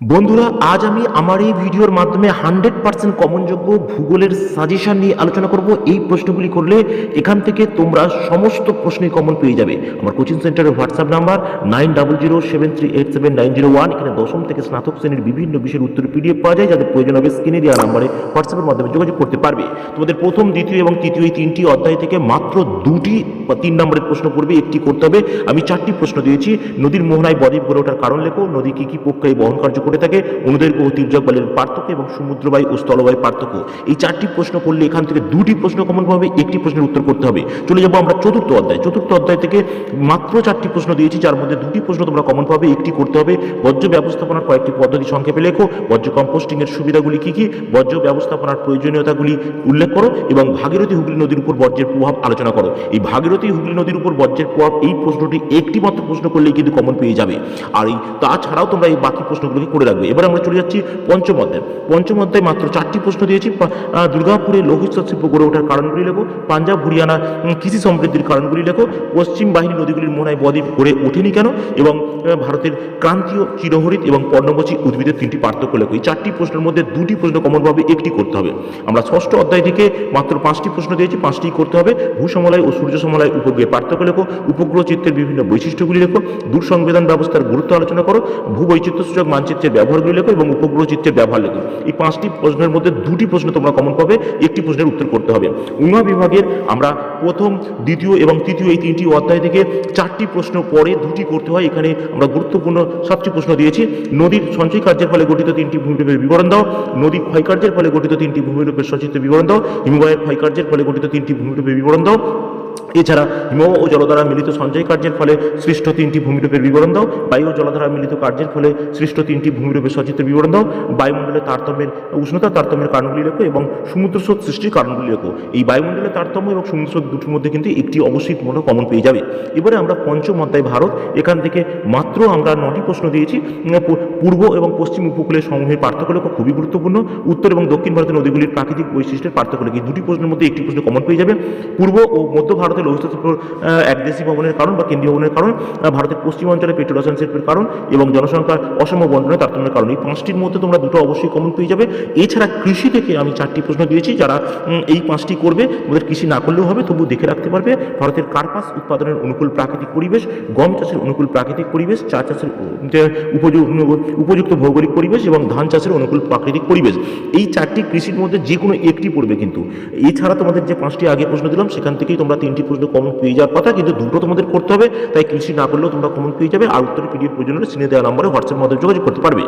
বন্ধুরা, আজ আমি আমার এই ভিডিওর মাধ্যমে হান্ড্রেড পার্সেন্ট কমনযোগ্য ভূগোলের সাজেশন নিয়ে আলোচনা করব। এই প্রশ্নগুলি করলে এখান থেকে তোমরা সমস্ত প্রশ্নের কমন পেয়ে যাবে। আমার কোচিং সেন্টারের WhatsApp number nine double zero seven three eight seven nine zero one. এখানে দশম থেকে স্নাতক শ্রেণির বিভিন্ন বিষয়ের উত্তর পিডিএফ পাওয়া যায়, যাদের প্রয়োজন হবে স্ক্রিনে দেওয়া নাম্বারে হোয়াটসঅ্যাপের মাধ্যমে যোগাযোগ করতে পারবে। তোমাদের প্রথম, দ্বিতীয় এবং তৃতীয় এই তিনটি অধ্যায় থেকে মাত্র দুটি বা তিন নম্বরের প্রশ্ন করবে, একটি করতে হবে। আমি চারটি প্রশ্ন দিয়েছি। নদীর মোহনায় বদ্বীপ গড়ে ওঠার কারণ লেখো। নদী কি কি প্রক্রিয়ায় বহন কার্য করে থাকে? অনুদৈর্ঘ্য ও তির্যক বলের পার্থক্য এবং সমুদ্রবায়ু ও স্থলবায়ু পার্থক্য। এই চারটি প্রশ্ন করলে এখান থেকে দুটি প্রশ্ন কমন পাবে একটি প্রশ্নের উত্তর করতে হবে। চলে যাব আমরা চতুর্থ অধ্যায়। চতুর্থ অধ্যায় থেকে মাত্র চারটি প্রশ্ন দিয়েছি, যার মধ্যে দুটি প্রশ্ন তোমরা কমন পাবে, একটি করতে হবে। বর্জ্য ব্যবস্থাপনার কয়েকটি পদ্ধতি সংক্ষেপে লেখো। বর্জ্য কম্পোস্টিং এর সুবিধাগুলি কী কী? বর্জ্য ব্যবস্থাপনার প্রয়োজনীয়তাগুলি উল্লেখ করো এবং ভাগীরথী হুগলি নদীর উপর বর্জ্যের প্রভাব আলোচনা করো। এই ভাগীরথী হুগলি নদীর উপর বর্জ্যের প্রভাব এই প্রশ্নটি একটি মাত্র প্রশ্ন করলেই কিন্তু কমন পেয়ে যাবে। আর এই তাছাড়াও তোমরা এই বাকি প্রশ্নগুলোকে করে রাখবে। এবার আমরা চলে যাচ্ছি পঞ্চম অধ্যায়। পঞ্চম অধ্যায় মাত্র চারটি প্রশ্ন দিয়েছি। দুর্গাপুরে লৌহিক শিল্প গড়ে ওঠার কারণগুলি লেখো। পাঞ্জাব, হরিয়ানা কৃষি সমৃদ্ধির কারণগুলি লেখো। পশ্চিম বাহিনী নদীগুলির মোহনায় বদ্বীপ গড়ে ওঠেনি কেন? এবং ভারতের ক্রান্তীয় চিরহরিত এবং পর্ণমোচী উদ্ভিদের তিনটি পার্থক্য লেখো। এই চারটি প্রশ্নের মধ্যে দুটি প্রশ্ন কমনভাবে একটি করতে হবে। আমরা ষষ্ঠ অধ্যায় থেকে মাত্র পাঁচটি প্রশ্ন দিয়েছি পাঁচটি করতে হবে। ভূসমলয় ও সূর্য সমলয় উপগ্রহের পার্থক্য লেখো, উপগ্রহ চিত্রের বিভিন্ন বৈশিষ্ট্যগুলি লেখো দূর সংবেদন ব্যবস্থার গুরুত্ব আলোচনা করো ভূ বৈচিত্র্যসূচক মানচিত্রের ব্যবহারগুলি লেখো এবং উপগ্রহ চিত্রের ব্যবহার লেখো। এই পাঁচটি প্রশ্নের মধ্যে দুটি প্রশ্ন তোমরা কমন পাবে, একটি প্রশ্নের উত্তর করতে হবে। উমা বিভাগের আমরা প্রথম, দ্বিতীয় এবং তৃতীয় এই তিনটি অধ্যায় থেকে চারটি প্রশ্ন পরে দুটি করতে হয়। এখানে আমরা গুরুত্বপূর্ণ সবচেয়ে প্রশ্ন দিয়েছি। নদীর সঞ্চয় কার্যের ফলে গঠিত তিনটি ভূমিরূপের বিবরণ দাও। নদীর ক্ষয়কার্যের ফলে গঠিত তিনটি ভূমিরূপের সচিত্র বিবরণ দাও। হিমবাহের ক্ষয়কার্যের ফলে গঠিত তিনটি ভূমিরূপের বিবরণ দাও। এছাড়া হিম ও জলধারা মিলিত সঞ্চয় কার্যের ফলে সৃষ্ট তিনটি ভূমিরূপের বিবরণ দাও। বায়ু ও জলধারা মিলিত কার্যের ফলে সৃষ্ট তিনটি ভূমিরূপের সচিত্র বিবরণ দাও। বায়ুমণ্ডলের তারতম্যের উষ্ণতা তারতম্যের কারণগুলি লেখো এবং সমুদ্র স্রোত সৃষ্টির কারণগুলি লেখো। এই বায়ুমণ্ডলের তারতম্য এবং সমুদ্র স্রোত দুটির মধ্যে কিন্তু একটি অবশ্যই তোমরা কমন পেয়ে যাবে। এবারে আমরা পঞ্চম অধ্যায় ভারত। এখান থেকে মাত্র আমরা নটি প্রশ্ন দিয়েছি। পূর্ব এবং পশ্চিম উপকূলের সমূহের পার্থক্য লেখো, খুবই গুরুত্বপূর্ণ। উত্তর এবং দক্ষিণ ভারতের নদীগুলির প্রাকৃতিক বৈশিষ্ট্যের পার্থক্য লেখো। দুটি প্রশ্নের মধ্যে একটি প্রশ্ন কমন পেয়ে যাবে। পূর্ব ও মধ্য ভারতের শিল্প একদেশী ভবনের কারণ বা কেন্দ্রীয় ভবনের কারণ ভারতের পশ্চিম অঞ্চলে পেট্রোরসায়ন শিল্পের কারণ এবং জনসংখ্যার অসম বন্টনের তারতম্যের কারণ। এই পাঁচটির মধ্যে তোমরা দুটো অবশ্যই কমন পেয়ে যাবে। এছাড়া কৃষি থেকে আমি চারটি প্রশ্ন দিয়েছি, যারা এই পাঁচটি করবে, তোমাদের কৃষি না করলেও হবে তবু দেখে রাখতে পারবে। ভারতের কার্পাস উৎপাদনের অনুকূল প্রাকৃতিক পরিবেশ, গম চাষের অনুকূল প্রাকৃতিক পরিবেশ, চা চাষের উপযুক্ত ভৌগোলিক পরিবেশ এবং ধান চাষের অনুকূল প্রাকৃতিক পরিবেশ। এই চারটি কৃষির মধ্যে যে কোনো একটি পড়বে কিন্তু। এছাড়া তোমাদের যে পাঁচটি আগে প্রশ্ন দিলাম, সেখান থেকেই তোমরা তিনটি প্রশ্ন কমন পেয়ে যাওয়ার কথা, কিন্তু দুটো তোমাদের করতে হবে, তাই কৃষি না করলেও তোমরা কমন পেয়ে যাবে, আর উত্তরের পিডিএফ প্রয়োজন হলে সিনে দেওয়া নম্বরে হোয়াটসঅ্যাপ মাধ্যমে যোগাযোগ করতে পারবে।